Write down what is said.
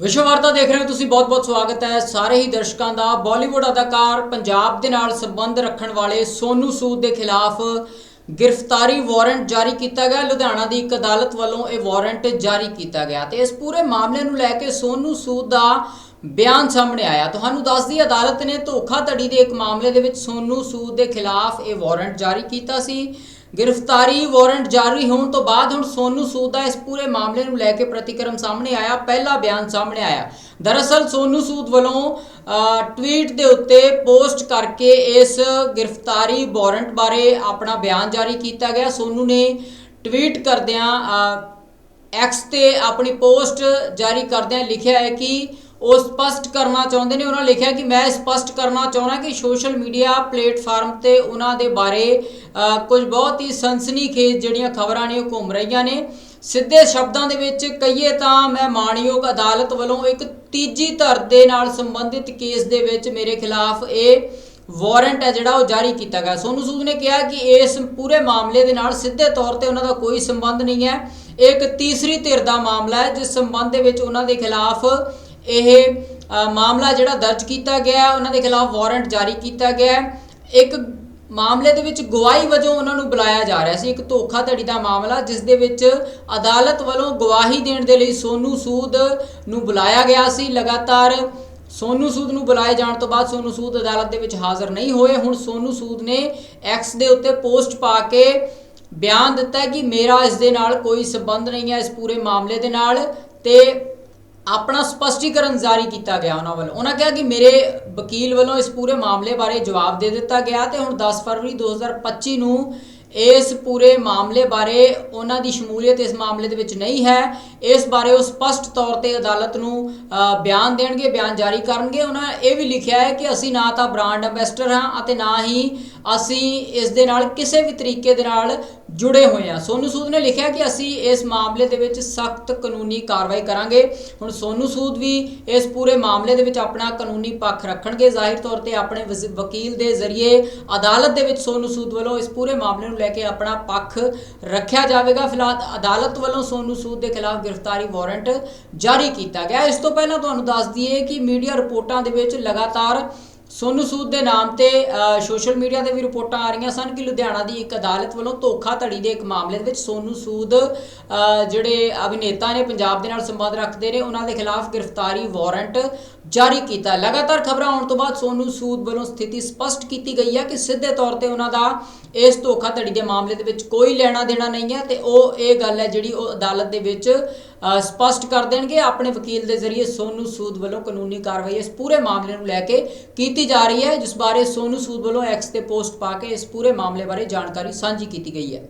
ਵਿਸ਼ਵ ਵਾਰਤਾ ਦੇਖ ਰਹੇ ਹੋ ਤੁਸੀਂ ਬਹੁਤ-ਬਹੁਤ ਸਵਾਗਤ ਹੈ। ਸਾਰੇ ਹੀ ਦਰਸ਼ਕਾਂ ਦਾ ਬਾਲੀਵੁੱਡ ਅਦਾਕਾਰ ਪੰਜਾਬ ਦੇ ਨਾਲ ਸੰਬੰਧ ਰੱਖਣ ਵਾਲੇ ਸੋਨੂ ਸੂਦ ਦੇ ਖਿਲਾਫ ਗ੍ਰਿਫਤਾਰੀ ਵਾਰੰਟ ਜਾਰੀ ਕੀਤਾ ਗਿਆ। ਲੁਧਿਆਣਾ ਦੀ ਇੱਕ ਅਦਾਲਤ ਵੱਲੋਂ ਇਹ ਵਾਰੰਟ ਜਾਰੀ ਕੀਤਾ ਗਿਆ ਤੇ ਇਸ ਪੂਰੇ ਮਾਮਲੇ ਨੂੰ ਲੈ ਕੇ ਸੋਨੂ ਸੂਦ ਦਾ ਬਿਆਨ ਸਾਹਮਣੇ ਆਇਆ। ਤੁਹਾਨੂੰ ਦੱਸਦੀ ਅਦਾਲਤ ਨੇ ਧੋਖਾਧੜੀ ਦੇ ਇੱਕ ਮਾਮਲੇ ਦੇ ਵਿੱਚ ਸੋਨੂ ਸੂਦ ਦੇ ਖਿਲਾਫ ਇਹ ਵਾਰੰਟ ਜਾਰੀ ਕੀਤਾ ਸੀ। ਗ੍ਰਿਫਤਾਰੀ ਵਾਰੰਟ ਜਾਰੀ ਹੋਣ ਤੋਂ ਬਾਅਦ ਹੁਣ ਸੋਨੂ ਸੂਦ ਦਾ ਇਸ ਪੂਰੇ ਮਾਮਲੇ ਨੂੰ ਲੈ ਕੇ ਪ੍ਰਤੀਕਰਮ ਸਾਹਮਣੇ ਆਇਆ, ਪਹਿਲਾ ਬਿਆਨ ਸਾਹਮਣੇ ਆਇਆ। ਦਰਅਸਲ ਸੋਨੂ ਸੂਦ ਵੱਲੋਂ ਟਵੀਟ ਦੇ ਉੱਤੇ ਪੋਸਟ ਕਰਕੇ ਇਸ ਗ੍ਰਿਫਤਾਰੀ ਵਾਰੰਟ ਬਾਰੇ ਆਪਣਾ ਬਿਆਨ ਜਾਰੀ ਕੀਤਾ ਗਿਆ। ਸੋਨੂ ਨੇ ਟਵੀਟ ਕਰਦਿਆਂ ਐਕਸ ਤੇ ਆਪਣੀ ਪੋਸਟ ਜਾਰੀ ਕਰਦਿਆਂ ਲਿਖਿਆ ਹੈ ਕਿ ਉਹ ਸਪਸ਼ਟ ਕਰਨਾ ਚਾਹੁੰਦੇ ਨੇ, ਉਹਨਾਂ ਲਿਖਿਆ ਕਿ ਮੈਂ ਸਪਸ਼ਟ ਕਰਨਾ ਚਾਹੁੰਦਾ ਕਿ ਸੋਸ਼ਲ ਮੀਡੀਆ ਪਲੇਟਫਾਰਮ ਤੇ ਉਹਨਾਂ ਦੇ ਬਾਰੇ ਕੁਝ ਬਹੁਤ ਹੀ ਸਨਸਨੀਖੇਜ਼ ਜਿਹੜੀਆਂ ਖਬਰਾਂ ਨੇ ਉਹ ਘੁੰਮ ਰਹੀਆਂ ਨੇ। ਸਿੱਧੇ ਸ਼ਬਦਾਂ ਦੇ ਵਿੱਚ ਕਹੀਏ ਤਾਂ ਮੈਂ ਮਾਣਯੋਗ ਅਦਾਲਤ ਵੱਲੋਂ ਇੱਕ ਤੀਜੀ ਧਰ ਦੇ ਨਾਲ ਸੰਬੰਧਿਤ ਕੇਸ ਦੇ ਵਿੱਚ ਮੇਰੇ ਖਿਲਾਫ ਇਹ ਵਾਰੰਟ ਹੈ ਜਿਹੜਾ ਉਹ ਜਾਰੀ ਕੀਤਾ ਗਿਆ। ਸੋਨੂ ਸੂਦ ਨੇ ਕਿਹਾ ਕਿ ਇਸ ਪੂਰੇ ਮਾਮਲੇ ਦੇ ਨਾਲ ਸਿੱਧੇ ਤੌਰ ਤੇ ਉਹਨਾਂ ਦਾ ਕੋਈ ਸੰਬੰਧ ਨਹੀਂ ਹੈ। ਇਹ ਇੱਕ ਤੀਸਰੀ ਧਿਰ ਦਾ ਮਾਮਲਾ ਹੈ, ਜਿਸ ਸੰਬੰਧ ਦੇ ਵਿੱਚ ਉਹਨਾਂ ਦੇ ਖਿਲਾਫ ਇਹ ਮਾਮਲਾ ਜਿਹੜਾ ਦਰਜ ਕੀਤਾ ਗਿਆ, ਉਹਨਾਂ ਦੇ ਖਿਲਾਫ ਵਾਰੰਟ ਜਾਰੀ ਕੀਤਾ ਗਿਆ। ਇੱਕ ਮਾਮਲੇ ਦੇ ਵਿੱਚ ਗਵਾਹੀ ਵਜੋਂ ਉਹਨਾਂ ਨੂੰ ਬੁਲਾਇਆ ਜਾ ਰਿਹਾ ਸੀ। ਇੱਕ ਧੋਖਾਧੜੀ ਦਾ ਮਾਮਲਾ, ਜਿਸ ਦੇ ਵਿੱਚ ਅਦਾਲਤ ਵੱਲੋਂ ਗਵਾਹੀ ਦੇਣ ਦੇ ਲਈ ਸੋਨੂ ਸੂਦ ਨੂੰ ਬੁਲਾਇਆ ਗਿਆ ਸੀ। ਲਗਾਤਾਰ ਸੋਨੂ ਸੂਦ ਨੂੰ ਬੁਲਾਏ ਜਾਣ ਤੋਂ ਬਾਅਦ ਸੋਨੂ ਸੂਦ ਅਦਾਲਤ ਦੇ ਵਿੱਚ ਹਾਜ਼ਰ ਨਹੀਂ ਹੋਏ। ਹੁਣ ਸੋਨੂ ਸੂਦ ਨੇ ਐਕਸ ਦੇ ਉੱਤੇ ਪੋਸਟ ਪਾ ਕੇ ਬਿਆਨ ਦਿੱਤਾ ਕਿ ਮੇਰਾ ਇਸ ਦੇ ਨਾਲ ਕੋਈ ਸਬੰਧ ਨਹੀਂ ਹੈ ਇਸ ਪੂਰੇ ਮਾਮਲੇ ਦੇ ਨਾਲ ਤੇ ਆਪਣਾ ਸਪਸ਼ਟੀਕਰਨ ਜਾਰੀ ਕੀਤਾ ਗਿਆ ਉਹਨਾਂ ਵੱਲੋਂ। ਉਹਨਾਂ ਕਿਹਾ ਕਿ ਮੇਰੇ ਵਕੀਲ ਵੱਲੋਂ ਇਸ ਪੂਰੇ ਮਾਮਲੇ ਬਾਰੇ ਜਵਾਬ ਦੇ ਦਿੱਤਾ ਗਿਆ ਤੇ ਹੁਣ 10 ਫਰਵਰੀ 2025 ਨੂੰ ਇਸ ਪੂਰੇ ਮਾਮਲੇ ਬਾਰੇ ਉਹਨਾਂ ਦੀ ਸ਼ਮੂਲੀਅਤ ਇਸ ਮਾਮਲੇ ਦੇ ਵਿੱਚ ਨਹੀਂ ਹੈ। ਇਸ ਬਾਰੇ ਉਹ ਸਪਸ਼ਟ ਤੌਰ ਤੇ ਅਦਾਲਤ ਨੂੰ ਬਿਆਨ ਦੇਣਗੇ, ਬਿਆਨ ਜਾਰੀ ਕਰਨਗੇ। ਉਹਨਾਂ ਇਹ ਵੀ ਲਿਖਿਆ ਹੈ ਕਿ ਅਸੀਂ ਨਾ ਤਾਂ ਬ੍ਰਾਂਡ ਐਂਬੈਸਡਰ ਹਾਂ ਅਤੇ ਨਾ ਹੀ ਅਸੀਂ ਇਸ ਦੇ ਨਾਲ ਕਿਸੇ ਵੀ ਤਰੀਕੇ ਦੇ ਨਾਲ ਜੁੜੇ ਹੋਏ ਹਾਂ ਸੋਨੂ ਸੂਦ ਨੇ ਲਿਖਿਆ ਕਿ ਅਸੀਂ ਇਸ ਮਾਮਲੇ ਦੇ ਵਿੱਚ ਸਖਤ ਕਾਨੂੰਨੀ ਕਾਰਵਾਈ ਕਰਾਂਗੇ। ਹੁਣ ਸੋਨੂ ਸੂਦ ਵੀ ਇਸ ਪੂਰੇ ਮਾਮਲੇ ਦੇ ਵਿੱਚ ਆਪਣਾ ਕਾਨੂੰਨੀ ਪੱਖ ਰੱਖਣਗੇ। ਜ਼ਾਹਿਰ ਤੌਰ ਤੇ ਆਪਣੇ ਵਜ਼- ਵਕੀਲ ਦੇ ਜ਼ਰੀਏ ਅਦਾਲਤ ਦੇ ਵਿੱਚ ਸੋਨੂ ਸੂਦ ਵੱਲੋਂ ਇਸ ਪੂਰੇ ਮਾਮਲੇ ਨੂੰ ਲੈ ਕੇ ਆਪਣਾ ਪੱਖ ਰੱਖਿਆ ਜਾਵੇਗਾ। ਫਿਲਹਾਲ ਅਦਾਲਤ ਵੱਲੋਂ ਸੋਨੂ ਸੂਦ ਦੇ ਖਿਲਾਫ ਗ੍ਰਿਫਤਾਰੀ ਵਾਰੰਟ ਜਾਰੀ ਕੀਤਾ ਗਿਆ। ਇਸ ਤੋਂ ਪਹਿਲਾਂ ਤੁਹਾਨੂੰ ਦੱਸ ਦਈਏ ਕਿ ਮੀਡੀਆ ਰਿਪੋਰਟਾਂ ਦੇ ਵਿੱਚ ਲਗਾਤਾਰ ਸੋਨੂ ਸੂਦ ਦੇ ਨਾਮ ਤੇ ਸੋਸ਼ਲ ਮੀਡੀਆ ਤੇ ਵੀ ਰਿਪੋਰਟਾਂ ਆ ਰਹੀਆਂ ਸਨ ਕਿ ਲੁਧਿਆਣਾ ਦੀ ਇੱਕ ਅਦਾਲਤ ਵੱਲੋਂ ਧੋਖਾਧੜੀ ਦੇ ਇੱਕ ਮਾਮਲੇ ਦੇ ਵਿੱਚ ਸੋਨੂ ਸੂਦ ਜਿਹੜੇ ਅਭਿਨੇਤਾ ਨੇ ਪੰਜਾਬ ਦੇ ਨਾਲ ਸੰਬੰਧ ਰੱਖਦੇ ਨੇ, ਉਹਨਾਂ ਦੇ ਖਿਲਾਫ ਗ੍ਰਿਫਤਾਰੀ ਵਾਰੰਟ ਜਾਰੀ ਕੀਤਾ। ਲਗਾਤਾਰ ਖਬਰਾਂ ਆਉਣ ਤੋਂ ਬਾਅਦ ਸੋਨੂ ਸੂਦ ਵੱਲੋਂ ਸਥਿਤੀ ਸਪਸ਼ਟ ਕੀਤੀ ਗਈ ਹੈ ਕਿ ਸਿੱਧੇ ਤੌਰ ਤੇ ਉਹਨਾਂ ਦਾ ਇਸ ਧੋਖਾਧੜੀ ਦੇ ਮਾਮਲੇ ਦੇ ਵਿੱਚ ਕੋਈ ਲੈਣਾ ਦੇਣਾ ਨਹੀਂ ਹੈ ਤੇ ਉਹ ਇਹ ਗੱਲ ਹੈ ਜਿਹੜੀ ਉਹ ਅਦਾਲਤ ਦੇ ਵਿੱਚ ਸਪਸ਼ਟ ਕਰ ਦੇਣਗੇ। ਆਪਣੇ ਵਕੀਲ ਦੇ ਜ਼ਰੀਏ ਸੋਨੂ ਸੂਦ ਵੱਲੋਂ ਕਾਨੂੰਨੀ ਕਾਰਵਾਈ ਇਸ ਪੂਰੇ ਮਾਮਲੇ ਨੂੰ ਲੈ ਕੇ ਕੀਤੀ ਜਾ ਰਹੀ ਹੈ, ਜਿਸ ਬਾਰੇ ਸੋਨੂ ਸੂਦ ਵੱਲੋਂ ਐਕਸ ਤੇ ਪੋਸਟ ਪਾ ਕੇ ਇਸ ਪੂਰੇ ਮਾਮਲੇ ਬਾਰੇ ਜਾਣਕਾਰੀ ਸਾਂਝੀ ਕੀਤੀ ਗਈ ਹੈ।